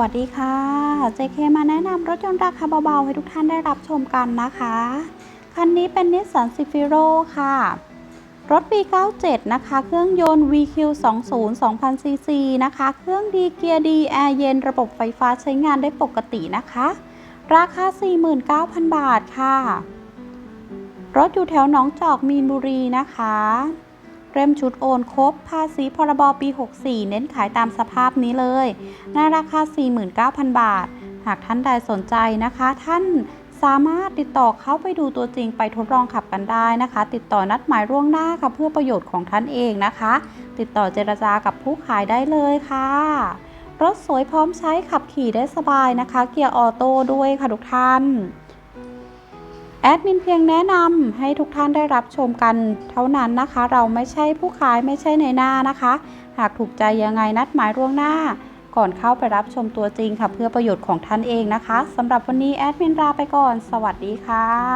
วัสดีค่ะ JK มาแนะนำรถยนต์ราคาเบาๆ ให้ทุกท่านได้รับชมกันนะคะ คันนี้เป็นนิสสันซิฟิโรค่ะ รถ V97 นะคะ เครื่องยนต์ VQ20 2000 cc นะคะ เครื่องดีเกียร์ดี แอร์เย็น ระบบไฟฟ้าใช้งานได้ปกตินะคะ ราคา 49,000 บาทค่ะ รถอยู่แถวหนองจอกมีนบุรีนะคะ เริ่มชุดโอนครบ ภาษีพรบปี 64 เน้นขายตามสภาพนี้เลย ในราคา 49,000 บาท หากท่านใดสนใจนะคะ ท่านสามารถติดต่อเข้าไปดูตัวจริงไปทดลองขับกันได้นะคะ ติดต่อนัดหมายล่วงหน้าค่ะเพื่อประโยชน์ของท่านเองนะคะ ติดต่อเจรจากับผู้ขายได้เลยค่ะรถสวยพร้อมใช้ขับขี่ได้สบายนะคะ เกียร์ออโต้ด้วยค่ะทุกท่าน แอดมินเพียงแนะนำให้ทุกท่านได้รับชมกันเท่านั้นนะคะ เราไม่ใช่ผู้ขายไม่ใช่ในหน้านะคะ หากถูกใจยังไงนัดหมายล่วงหน้า ก่อนเข้าไปรับชมตัวจริงค่ะ เพื่อประโยชน์ของท่านเองนะคะสำหรับวันนี้แอดมินลาไปก่อน สวัสดีค่ะ